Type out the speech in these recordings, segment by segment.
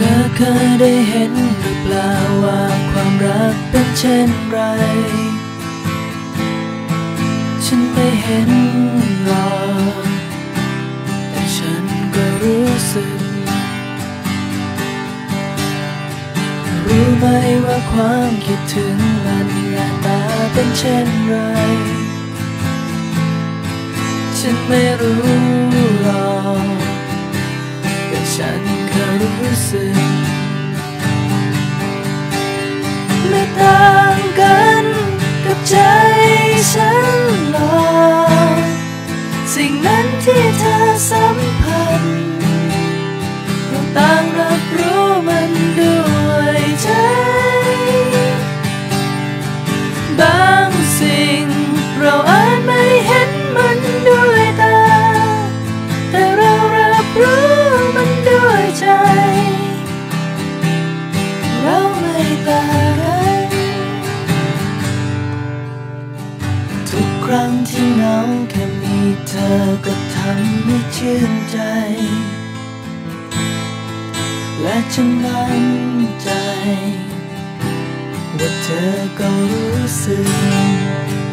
ธอเคยได้เห็นหรือเปล่าว่าความรักเป็นเช่นไร ฉันไม่เห็นหรอกแต่ฉันก็รู้สึก รู้ไหมว่าความคิดถึงมันหน้าตาเป็นเช่นไร ฉันไม่รู้หรอก ฉันเคยรู้สึก ไม่ต่างกันกับใจฉันหรอกสิ่งนั้นที่เธอสัมผัส ธอก็ทำให้ชื่นใจ และฉันมั่นใจ ว่าเธอก็รู้สึก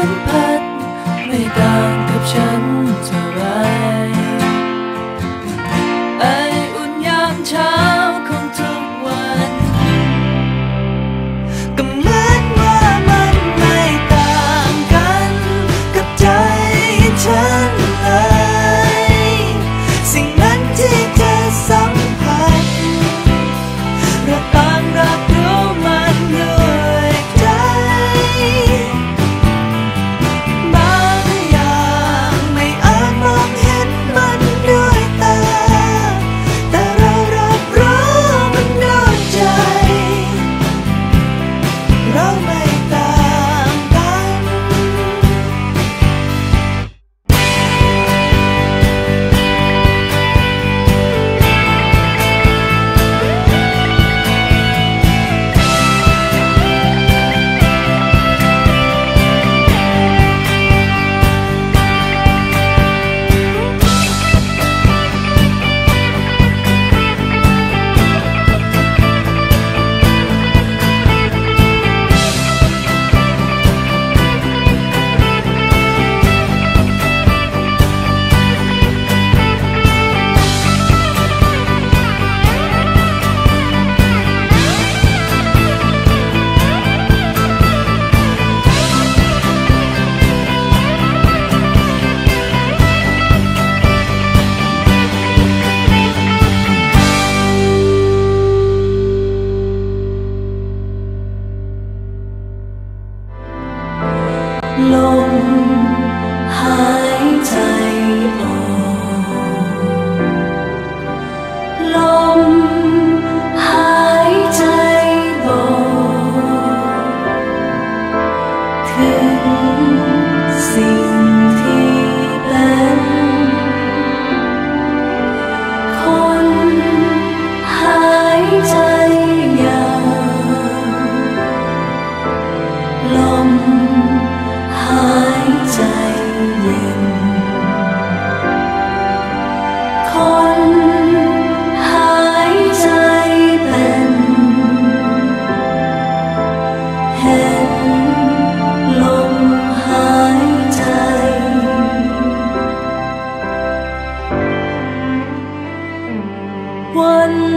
สัมผัสไม่ต่างกับฉัน 我。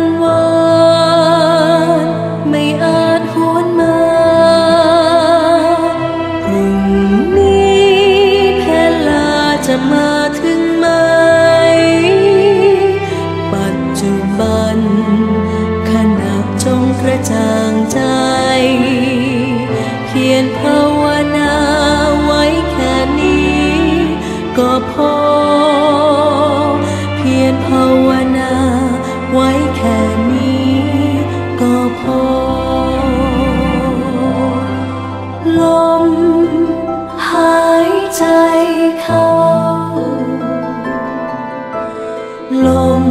ลม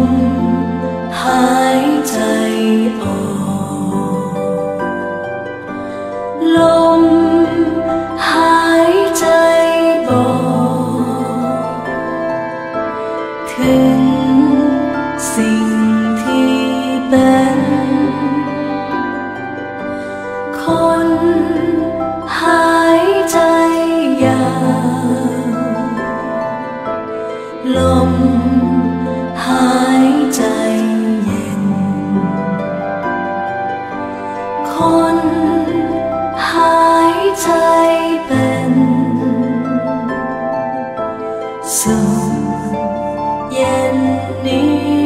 หายใจออกลมหายใจบอถึงสิ่งที่เป็น คนหายใจยาวลม 你。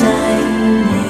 在你